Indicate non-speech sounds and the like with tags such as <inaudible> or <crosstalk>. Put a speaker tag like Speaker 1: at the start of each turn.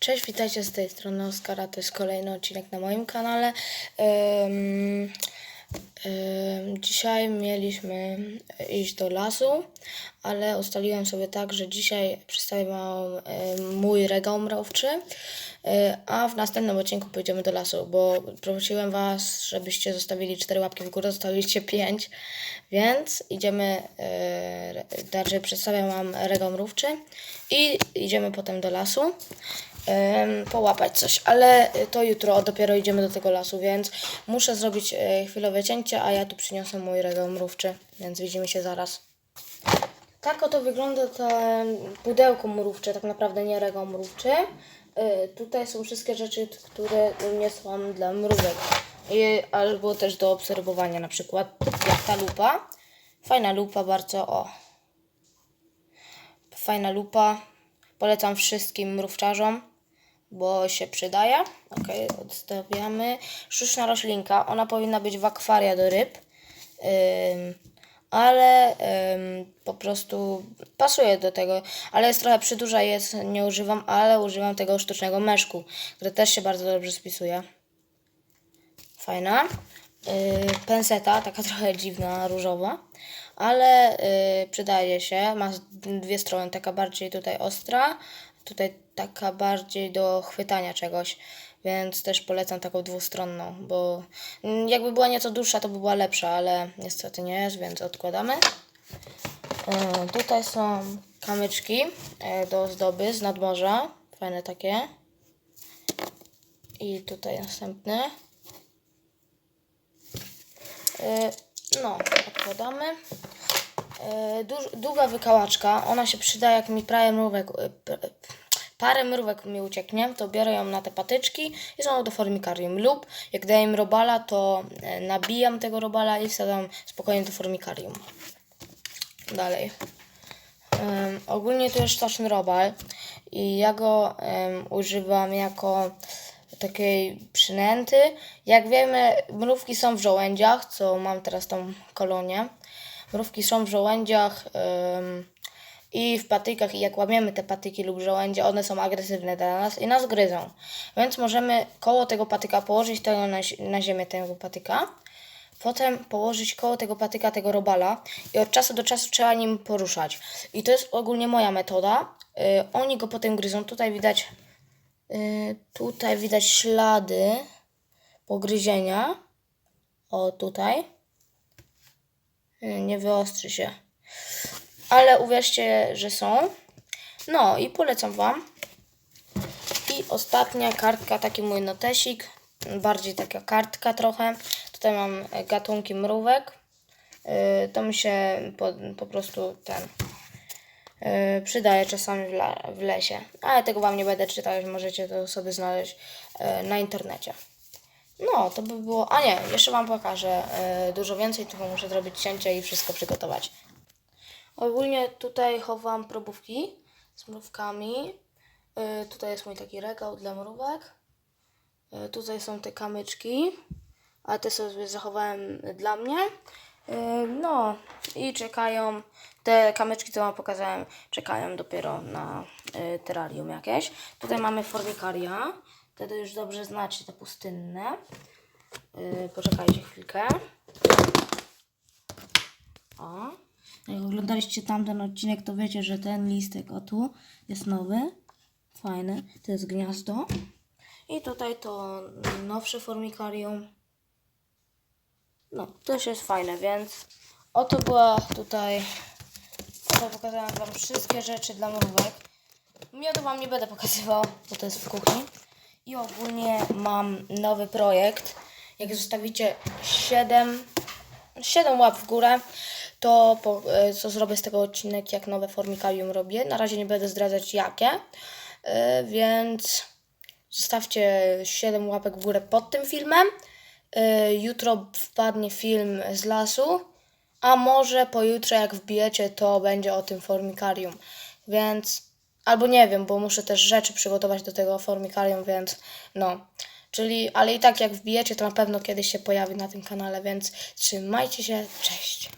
Speaker 1: Cześć, witajcie z tej strony Oskara, to jest kolejny odcinek na moim kanale. Ym, ym, dzisiaj mieliśmy iść do lasu, ale ustaliłem sobie tak, że dzisiaj przedstawię wam ym, mój regał mrowczy, y, a w następnym odcinku pójdziemy do lasu, bo prosiłem was, żebyście zostawili 4 łapki w górę, zostawiliście 5, więc idziemy, yy, znaczy przedstawiam wam regał mrówczy i idziemy potem do lasu połapać coś, ale to jutro dopiero idziemy do tego lasu, więc muszę zrobić e, chwilowe cięcie, a ja tu przyniosę mój regał mrówczy, więc widzimy się zaraz. Tak oto wygląda to pudełko mrówcze, tak naprawdę nie regał mrówczy. Y, Tutaj są wszystkie rzeczy, które są dla mrówek. Albo też do obserwowania, na przykład jak ta lupa. Fajna lupa bardzo, o. Fajna lupa. Polecam wszystkim mrówczarzom, bo się przydaje. Ok, odstawiamy. Sztuczna roślinka. Ona powinna być w akwaria do ryb. Ym, ale ym, po prostu pasuje do tego. Ale jest trochę przydłuża, jest nie używam, ale używam tego sztucznego meszku, który też się bardzo dobrze spisuje. Fajna. Yy, penseta, taka <laughs> trochę dziwna, różowa, ale yy, przydaje się. Ma dwie strony, taka bardziej tutaj ostra, tutaj taka bardziej do chwytania czegoś, więc też polecam taką dwustronną, bo mm, jakby była nieco dłuższa, to by była lepsza, ale niestety nie jest, więc odkładamy. Yy, tutaj są kamyczki yy, do ozdoby z nadmorza, fajne takie. I tutaj następny. Yy, No, odkładamy. Długa wykałaczka, ona się przyda jak mi parę mrówek, parę mrówek mi ucieknie, to biorę ją na te patyczki i są do formikarium. Lub jak daję im robala, to yy, nabijam tego robala i wsadzam spokojnie do formikarium. Dalej. Em, ogólnie to jest sztuczny robal i ja go em, używam jako takiej przynęty. Jak wiemy, mrówki są w żołędziach, co mam teraz tą kolonię. Mrówki są w żołędziach em, i w patykach i jak łamiemy te patyki lub żołędzie, one są agresywne dla nas i nas gryzą. Więc możemy koło tego patyka położyć tego na, na ziemię tego patyka. Potem położyć koło tego patyka tego robala i od czasu do czasu trzeba nim poruszać. I to jest ogólnie moja metoda. Yy, oni go potem gryzą. Tutaj widać, yy, tutaj widać ślady pogryzienia. O, tutaj. Yy, nie wyostrzy się. Ale uwierzcie, że są. No i polecam Wam. I ostatnia kartka, taki mój notesik, bardziej taka kartka trochę. Tutaj mam gatunki mrówek. Yy, To mi się po, po prostu ten yy, przydaje czasami w, la, w lesie. Ale tego Wam nie będę czytać, możecie to sobie znaleźć yy, na internecie. No, to by było. A nie, jeszcze Wam pokażę yy, dużo więcej, tylko muszę zrobić cięcie i wszystko przygotować. Ogólnie tutaj chowam probówki z mrówkami. Yy, tutaj jest mój taki regał dla mrówek. Yy, tutaj są te kamyczki, a te sobie zachowałem dla mnie. Yy, no i czekają, te kamyczki, co wam pokazałem, czekają dopiero na yy, terrarium jakieś. Tutaj mamy formikaria, wtedy już dobrze znacie te pustynne. Yy, poczekajcie chwilkę. O. Jak oglądaliście tamten odcinek, to wiecie, że ten listek o tu jest nowy. Fajny. To jest gniazdo. I tutaj to nowsze formikarium. No, też jest fajne, więc oto była tutaj. Tutaj pokazałem Wam wszystkie rzeczy dla mrówek. Miodu Wam nie będę pokazywał, bo to jest w kuchni. I ogólnie mam nowy projekt. Jak zostawicie 7 7 łap w górę, to po, e, co zrobię z tego odcinek, jak nowe formikalium robię. Na razie nie będę zdradzać jakie, e, więc zostawcie 7 łapek w górę pod tym filmem. E, Jutro wpadnie film z lasu, a może pojutrze jak wbijecie, to będzie o tym formikarium. Więc albo nie wiem, bo muszę też rzeczy przygotować do tego formikarium, więc no. Czyli, ale i tak jak wbijecie, to na pewno kiedyś się pojawi na tym kanale, więc trzymajcie się, cześć.